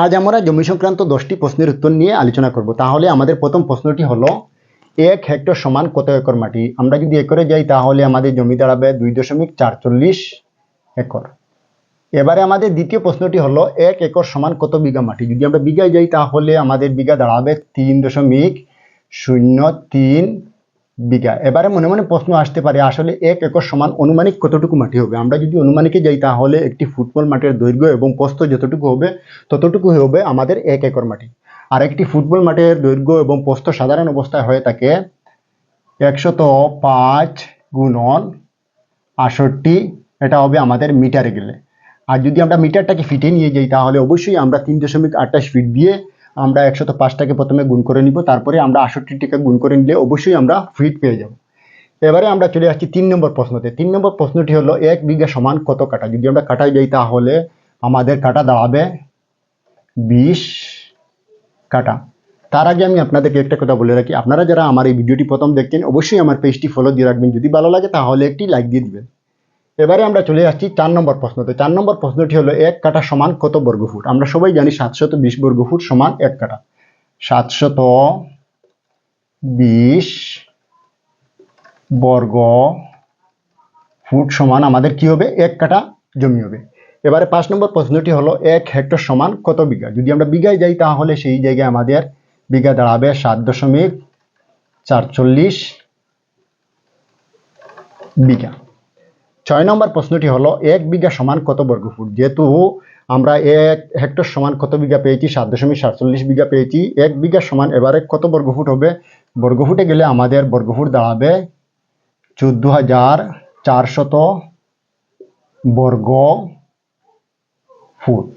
আজ আমরা জমি সংক্রান্ত দশটি প্রশ্নের উত্তর নিয়ে আলোচনা করব। তাহলে আমাদের প্রথম প্রশ্নটি হলো, এক হেক্টর সমান কত একর মাটি? আমরা যদি একরে যাই, তাহলে আমাদের জমি দাঁড়াবে দুই দশমিক চারচল্লিশ একর। এবারে আমাদের দ্বিতীয় প্রশ্নটি হলো, এক একর সমান কত বিঘা মাটি? যদি আমরা বিঘায় যাই, তাহলে আমাদের বিঘা দাঁড়াবে তিন দশমিক শূন্য তিন বিঘা। এবারে মনে মনে প্রশ্ন আসতে পারে, আসলে এক একর সমান অনুমানিক কতটুকু মাটি হবে? আমরা যদি অনুমানিকে যাই, তাহলে একটি ফুটবল মাঠের দৈর্ঘ্য এবং প্রস্থ যতটুকু হবে, ততটুকু হবে আমাদের এক একর মাটি। আর একটি ফুটবল মাঠের দৈর্ঘ্য এবং প্রস্থ সাধারণ অবস্থায় হয়ে থাকে একশত পাঁচ গুণন আষট্টি এটা হবে আমাদের মিটারে গেলে। আর যদি আমরা মিটারটাকে ফিটে নিয়ে যাই, তাহলে অবশ্যই আমরা তিন দশমিক আটাশ ফিট দিয়ে আমরা একশত পাঁচটাকে প্রথমে গুণ করে নিব, তারপরে আমরা আষট্টিটাকে গুণ করে নিলে অবশ্যই আমরা ফিট পেয়ে যাব। এবারে আমরা চলে আসছি তিন নম্বর প্রশ্নতে। তিন নম্বর প্রশ্নটি হলো, এক বিঘা সমান কত কাটা? যদি আমরা কাটায় যাই তাহলে আমাদের কাটা দাঁড়াবে বিশ কাটা। তার আগে আমি আপনাদেরকে একটা কথা বলে রাখি। আপনারা যারা আমার এই ভিডিওটি প্রথম দেখছেন, অবশ্যই আমার পেজটি ফলো দিয়ে রাখবেন। যদি ভালো লাগে তাহলে একটি লাইক দিয়ে দিবেন। এবারে আমরা চলে আসছি চার নম্বর প্রশ্নতে। চার নম্বর প্রশ্নটি হলো, এক কাটা সমান কত বর্গফুট? আমরা সবাই জানি সাতশত বিশ বর্গফুট সমান এক কাটা সাতশত বিশ বর্গ ফুট সমান আমাদের কি হবে? এক কাটা জমি হবে। এবারে পাঁচ নম্বর প্রশ্নটি হলো, এক হেক্টর সমান কত বিঘা? যদি আমরা বিঘায় যাই, তাহলে সেই জায়গায় আমাদের বিঘা দাঁড়াবে সাত দশমিক চারচল্লিশ বিঘা। ছয় নম্বর প্রশ্নটি হলো, এক বিঘা সমান কত বর্গফুট যেহেতু আমরা এক হেক্টর সমান কত বিঘা পেয়েছি? সাত দশমিক সাতচল্লিশ বিঘা পেয়েছি। এক বিঘা সমান এবারে কত বর্গফুট হবে? বর্গফুটে গেলে আমাদের বর্গফুট দাঁড়াবে চোদ্দ হাজার চারশত বর্গ ফুট।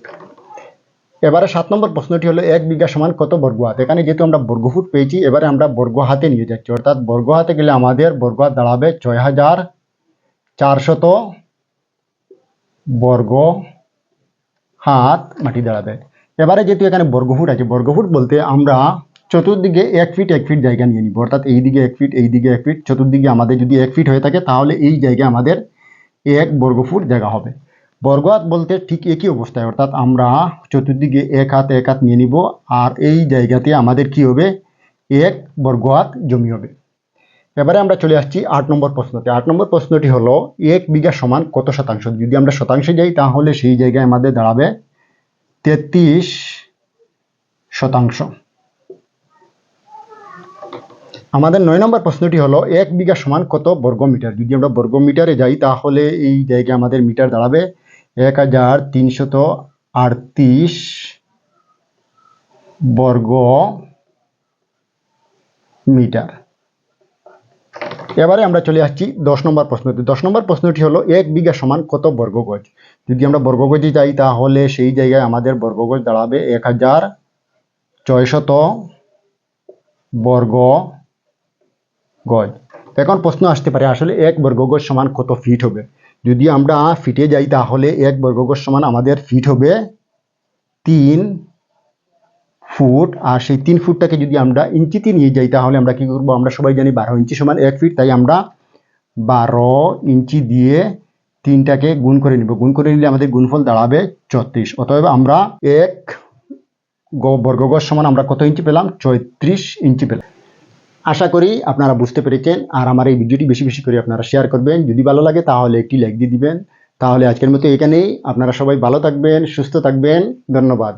এবারে সাত নম্বর প্রশ্নটি হলো, এক বিঘা সমান কত বর্গ হাত? এখানে যেহেতু আমরা বর্গফুট পেয়েছি, এবারে আমরা বর্গ হাতে নিয়ে যাচ্ছি। অর্থাৎ বর্গ হাতে গেলে আমাদের বর্গ হাত দাঁড়াবে ছয় হাজার চারশত বর্গ হাত মাটি দাঁড়াবে এবারে যেহেতু এখানে বর্গফুট আছে, বর্গফুট বলতে আমরা চতুর্দিকে এক ফিট এক ফিট জায়গা নিয়ে নিব। অর্থাৎ এই দিকে এক ফিট এই দিকে এক ফিট চতুর্দিকে আমাদের যদি এক ফিট হয়ে থাকে, তাহলে এই জায়গায় আমাদের এক বর্গফুট জায়গা হবে। বর্গ হাত বলতে ঠিক একই অবস্থায়, অর্থাৎ আমরা চতুর্দিকে এক হাত এক হাত নিয়ে নিব, আর এই জায়গাতে আমাদের কি হবে? এক বর্গ হাত জমি হবে। এবারে আমরা চলে আসছি আট নম্বর প্রশ্নতে। আট নম্বর প্রশ্নটি হলো, এক বিঘা সমান কত শতাংশ? যদি আমরা শতাংশে যাই, তাহলে সেই জায়গায় আমাদের দাঁড়াবে তেত্রিশ শতাংশ। আমাদের নয় নম্বর প্রশ্নটি হলো, এক বিঘা সমান কত বর্গ মিটার যদি আমরা বর্গ মিটারে যাই, তাহলে এই জায়গায় আমাদের মিটার দাঁড়াবে এক হাজার তিনশত আটত্রিশ বর্গ মিটার এবারে আমরা চলে আসছি দশ নম্বর প্রশ্নটি। দশ নম্বর প্রশ্নটি হলো, এক বিঘা সমান কত বর্গ গজ যদি আমরা বর্গগজে যাই তাহলে সেই জায়গায় আমাদের বর্গ গজ দাঁড়াবে এক হাজার ছয়শত বর্গ গজ এখন প্রশ্ন আসতে পারে, আসলে এক বর্গ গজ সমান কত ফিট হবে? যদি আমরা ফিটে যাই, তাহলে এক বর্গ গজ সমান আমাদের ফিট হবে তিন ফুট, আর সেই তিন ফুটটাকে যদি আমরা ইঞ্চিতে নিয়ে যাই, তাহলে আমরা কি করব? আমরা সবাই জানি বারো ইঞ্চি সমান এক ফিট তাই আমরা বারো ইঞ্চি দিয়ে তিনটাকে গুণ করে নিব। গুণ করে নিলে আমাদের গুণফল দাঁড়াবে ছত্রিশ। অতএব আমরা এক বর্গগজ সমান আমরা কত ইঞ্চি পেলাম? চৌত্রিশ ইঞ্চি পেলাম। আশা করি আপনারা বুঝতে পেরেছেন, আর আমার এই ভিডিওটি বেশি বেশি করে আপনারা শেয়ার করবেন। যদি ভালো লাগে তাহলে একটি লাইক দিয়ে দিবেন। তাহলে আজকের মতো এখানেই। আপনারা সবাই ভালো থাকবেন, সুস্থ থাকবেন। ধন্যবাদ।